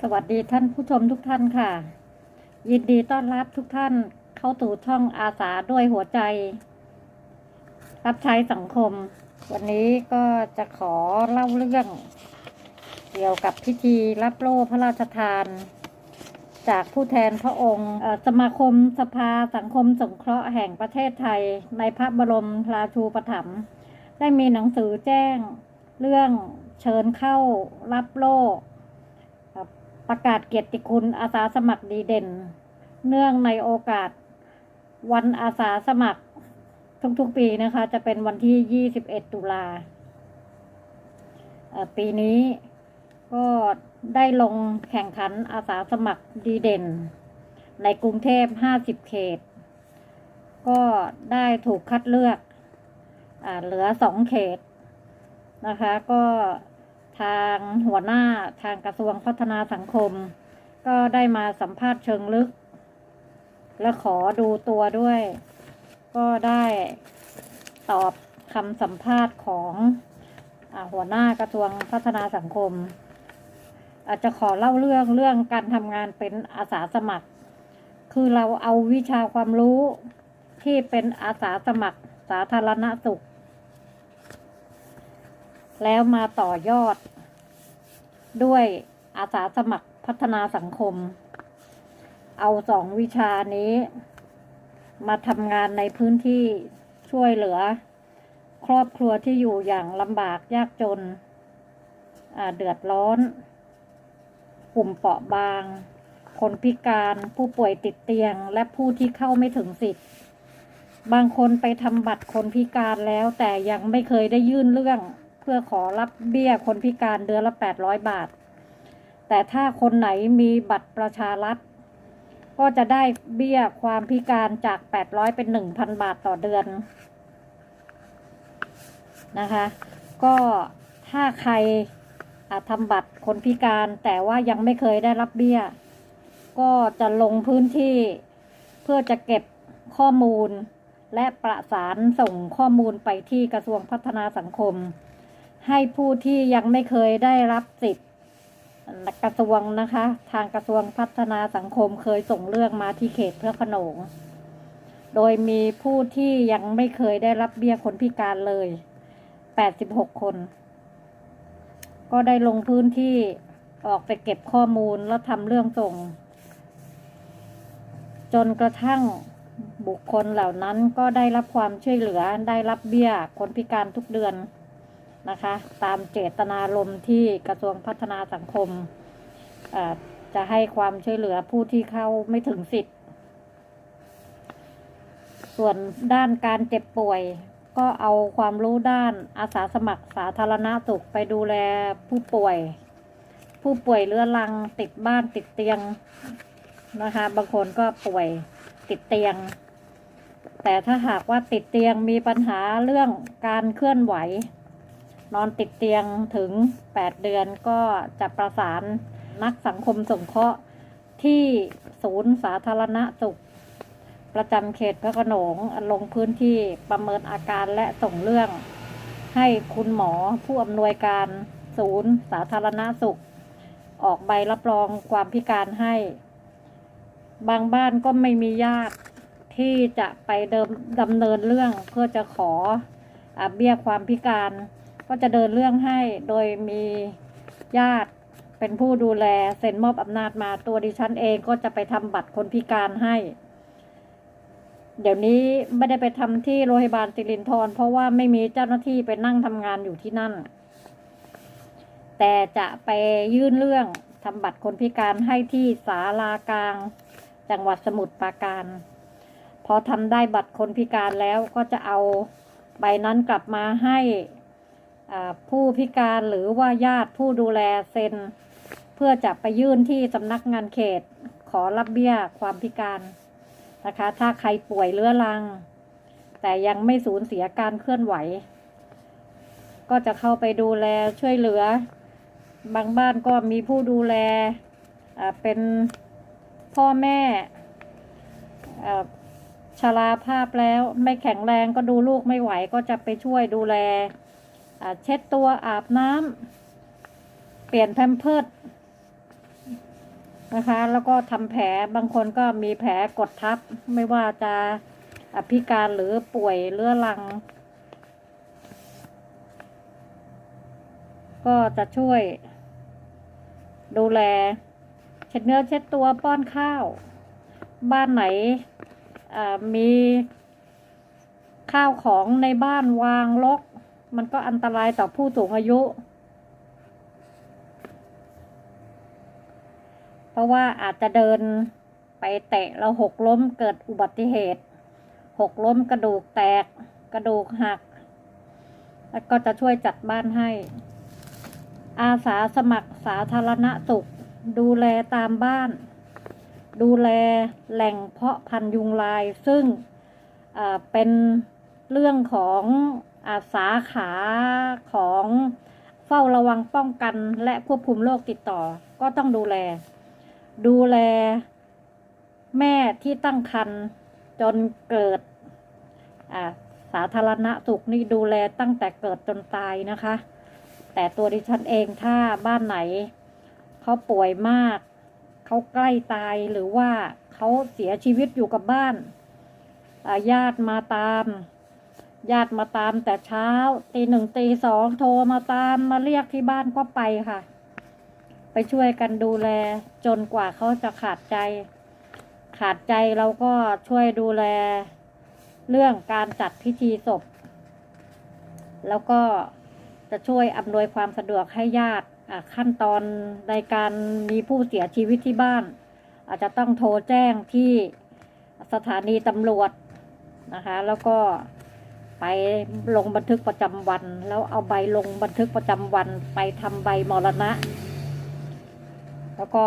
สวัสดีท่านผู้ชมทุกท่านค่ะ ยินดีต้อนรับทุกท่านเข้าสู่ช่องอาสาด้วยหัวใจ รับใช้สังคม วันนี้ก็จะขอเล่าเรื่อง เกี่ยวกับพิธีรับโล่พระราชทาน จากผู้แทนพระองค์สมาคมสภาสังคมสงเคราะห์แห่งประเทศไทย ในพระบรมราชูปถัมภ์ได้มีหนังสือแจ้งเรื่องเชิญเข้ารับโล่ ประกาศเกียรติคุณอาสาสมัครดีเด่น เนื่องในโอกาสวันอาสาสมัคร ทุกๆปีนะคะ จะเป็นวันที่ 21 ตุลาปีนี้ก็ได้ลงแข่งขันอาสาสมัครดีเด่น ในกรุงเทพ 50 เขต ก็ได้ถูกคัดเลือกอเหลือ 2 เขตนะคะ ก็ ทางหัวหน้าทางกระทรวงพัฒนาสังคม ก็ได้มาสัมภาษณ์เชิงลึก และขอดูตัวด้วย ก็ได้ตอบคำสัมภาษณ์ของอหัวหน้ากระทรวงพัฒนาสังคม อาจจะขอเล่าเรื่องเรื่องการทำงานเป็นอาสาสมัคร คือเราเอาวิชาความรู้ที่เป็นอาสาสมัครสาธารณสุข แล้วมาต่อยอด ด้วยอาสาสมัครพัฒนาสังคม เอาสองวิชานี้ มาทำงานในพื้นที่ช่วยเหลือ ครอบครัวที่อยู่อย่างลำบากยากจน เดือดร้อน กลุ่มเปราะบาง คนพิการผู้ป่วยติดเตียง และผู้ที่เข้าไม่ถึงสิทธิ์บางคนไปทำบัตรคนพิการแล้วแต่ยังไม่เคยได้ยื่นเรื่อง เพื่อขอรับเบี้ยคนพิการเดือนละ 800 บาท แต่ถ้าคนไหนมีบัตรประชารัฐ ก็จะได้เบี้ยความพิการจาก 800 เป็น 1,000 บาทต่อเดือน นะคะ ก็ถ้าใครอะทำบัตรคนพิการแต่ว่ายังไม่เคยได้รับเบี้ย ก็จะลงพื้นที่เพื่อจะเก็บข้อมูลและประสานส่งข้อมูลไปที่กระทรวงพัฒนาสังคม ให้ผู้ที่ยังไม่เคยได้รับสิทธิ์กระทรวงนะคะ ทางกระทรวงพัฒนาสังคมเคยส่งเรื่องมาที่เขตพระโขนง โดยมีผู้ที่ยังไม่เคยได้รับเบี้ยคนพิการเลย 86 คน ก็ได้ลงพื้นที่ออกไปเก็บข้อมูลแล้วทำเรื่องส่ง จนกระทั่งบุคคลเหล่านั้นก็ได้รับความช่วยเหลือได้รับเบี้ยคนพิการทุกเดือน นะคะ ตามเจตนารมณ์ที่กระทรวงพัฒนาสังคม จะให้ความช่วยเหลือผู้ที่เข้าไม่ถึงสิทธิ์ ส่วนด้านการเจ็บป่วยก็เอาความรู้ด้านอาสาสมัครสาธารณสุขไปดูแลผู้ป่วย ผู้ป่วยเรื้อรังติดบ้านติดเตียงนะคะ บางคนก็ป่วยติดเตียง แต่ถ้าหากว่าติดเตียงมีปัญหาเรื่องการเคลื่อนไหว นอนติดเตียงถึง 8 เดือนก็จะประสานนักสังคมสงเคราะห์ที่ศูนย์สาธารณสุข ประจำเขตพระโขนงลงพื้นที่ประเมินอาการและส่งเรื่อง ให้คุณหมอผู้อำนวยการศูนย์สาธารณสุข ออกใบรับรองความพิการให้ บางบ้านก็ไม่มีญาติที่จะไปเดิมดำเนินเรื่องเพื่อจะขออเบี้ยความพิการ ก็จะเดินเรื่องให้โดยมีญาติเป็นผู้ดูแลเซ็นมอบอำนาจมาตัวดิฉันเองก็จะไปทำบัตรคนพิการให้ เดี๋ยวนี้ไม่ได้ไปทำที่โรงพยาบาลสิรินธรเพราะว่าไม่มีเจ้าหน้าที่ไปนั่งทำงานอยู่ที่นั่น แต่จะไปยื่นเรื่องทำบัตรคนพิการให้ที่ศาลากลาง จังหวัดสมุทรปราการ พอทำได้บัตรคนพิการแล้วก็จะเอาใบนั้นกลับมาให้ ผู้พิการหรือว่าญาติผู้ดูแลเซ็น เพื่อจะไปยื่นที่สำนักงานเขต ขอรับเบี้ยความพิการนะคะ ถ้าใครป่วยเรื้อรัง แต่ยังไม่สูญเสียการเคลื่อนไหว ก็จะเข้าไปดูแลช่วยเหลือ บางบ้านก็มีผู้ดูแลเป็นพ่อแม่ชราภาพแล้วไม่แข็งแรงก็ดูลูกไม่ไหวก็จะไปช่วยดูแล เช็ดตัวอาบน้ำเปลี่ยนแพมเพิร์ดนะคะ แล้วก็ทำแผลบางคนก็มีแผลกดทับ ไม่ว่าจะอภิการหรือป่วยเรื้อรัง ก็จะช่วย ดูแล เช็ดเนื้อเช็ดตัวป้อนข้าว บ้านไหนมีข้าวของในบ้านวางรก มันก็อันตรายต่อผู้สูงอายุ เพราะว่าอาจจะเดินไปเตะแล้วหกล้มเกิดอุบัติเหตุ หกล้มกระดูกแตก กระดูกหัก แล้วก็จะช่วยจัดบ้านให้ อาสาสมัครสาธารณสุข ดูแลตามบ้าน ดูแลแหล่งเพาะพันยุงลายซึ่งเป็นเรื่องของ สาขาของเฝ้าระวังป้องกันและควบคุมโรคติดต่อ ก็ต้องดูแล ดูแลแม่ที่ตั้งครรภ์จนเกิดสาธารณสุขนี่ดูแลตั้งแต่เกิดจนตายนะคะ แต่ตัวดิฉันเองถ้าบ้านไหนเขาป่วยมาก เขาใกล้ตายหรือว่าเขาเสียชีวิตอยู่กับบ้านญาติมาตาม ญาติมาตามแต่เช้า ตีหนึ่งตีสองโทรมาตามมาเรียกที่บ้านก็ไปค่ะ ไปช่วยกันดูแลจนกว่าเขาจะขาดใจ ขาดใจเราก็ช่วยดูแล เรื่องการจัดพิธีศพ แล้วก็จะช่วยอำนวยความสะดวกให้ญาติขั้นตอนในการมีผู้เสียชีวิตที่บ้าน อาจจะต้องโทรแจ้งที่สถานีตำรวจนะคะ แล้วก็ ไปลงบันทึกประจำวัน แล้วเอาใบลงบันทึกประจำวัน ไปทำใบมรณะ แล้วก็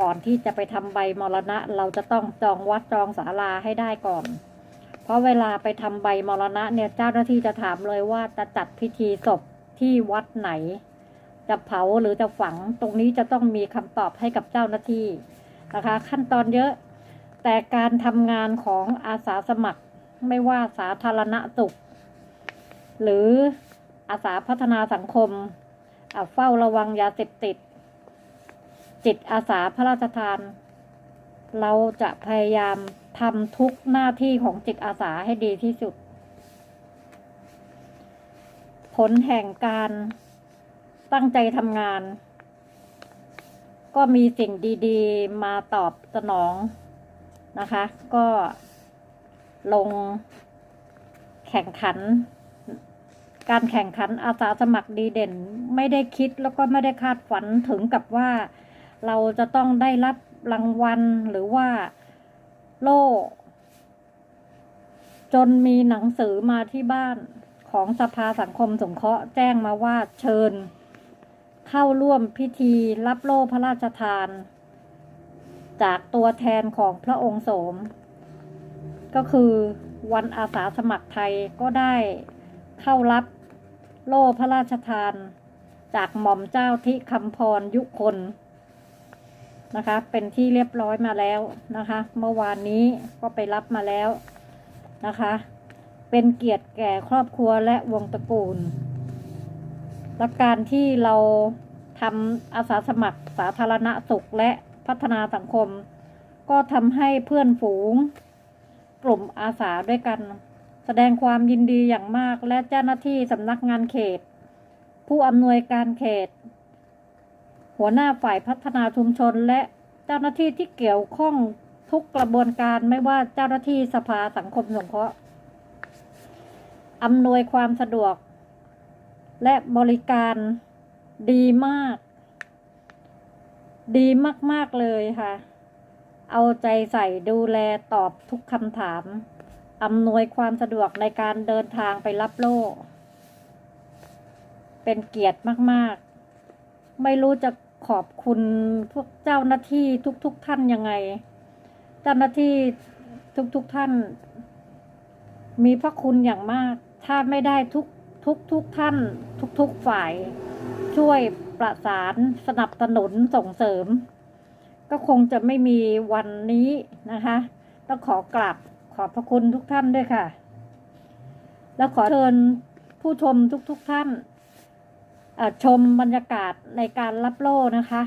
ก่อนที่จะไปทำใบมรณะ เราจะต้องจองวัดจองศาลาให้ได้ก่อน เพราะเวลาไปทำใบมรณะเนี่ยเจ้าหน้าที่จะถามเลยว่าจะจัดพิธีศพที่วัดไหน จะเผาหรือจะฝังตรงนี้จะต้องมีคำตอบให้กับเจ้าหน้าที่นะคะ ขั้นตอนเยอะ แต่การทำงานของอาสาสมัครไม่ว่าสาธารณสุข หรืออาสาพัฒนาสังคม เฝ้าระวังยาเสพติด จิตอาสาพระราชทาน เราจะพยายามทำทุกหน้าที่ของจิตอาสาให้ดีที่สุด ผลแห่งการตั้งใจทำงาน ก็มีสิ่งดีๆ มาตอบสนองนะคะ ก็ลงแข่งขัน การแข่งขันอาสาสมัครดีเด่น ไม่ได้คิดแล้วก็ไม่ได้คาดฝันถึงกับว่า เราจะต้องได้รับรางวัลหรือว่าโล่จนมีหนังสือมาที่บ้านของสภาสังคมสงเคราะห์แจ้งมาว่าเชิญ เข้าร่วมพิธีรับโล่พระราชทาน จากตัวแทนของพระองค์โสม ก็คือวันอาสาสมัครไทยก็ได้ เข้ารับโล่พระราชทาน จากหม่อมเจ้าที่คำพรยุคนนะคะ เป็นที่เรียบร้อยมาแล้วนะคะ เมื่อวานนี้ก็ไปรับมาแล้วนะคะ เป็นเกียรติแก่ครอบครัวและวงตระกูล และการที่เราทำอาสาสมัครสาธารณสุขและพัฒนาสังคม ก็ทำให้เพื่อนฝูง กลุ่มอาสาด้วยกัน ดงความยินดีอย่างมากและเจ้าหน้าที่สำนักงานเขต ผู้อำนวยการเขต หัวหน้าฝ่ายพัฒนาชุมชนและเจ้าหน้าที่ที่เกี่ยวข้องทุกกระบวนการไม่ว่าเจ้าหน้าที่สภาสังคมสงเคราะห์อำนวยความสะดวก และบริการดีมาก ดีมาก ๆ เลยค่ะ เอาใจใส่ดูแลตอบทุกคำถาม อำนวยความสะดวกในการเดินทางไปรับโล่ เป็นเกียรติมาก ๆ ไม่รู้จะขอบคุณพวกเจ้าหน้าที่ทุกๆท่านยังไง เจ้าหน้าที่ทุกๆท่าน มีพระคุณอย่างมาก ถ้าไม่ได้ทุกทุกทุกท่าน ทุกๆฝ่าย ช่วยประสานสนับสนุนส่งเสริม ก็คงจะไม่มีวันนี้นะคะ ต้องขอกราบ อบพระคุณทุกท่านด้วยค่ะ แล้วขอเชิญผู้ชมทุกๆทท่านชมบรรยากาศในการรับโล่นะคะ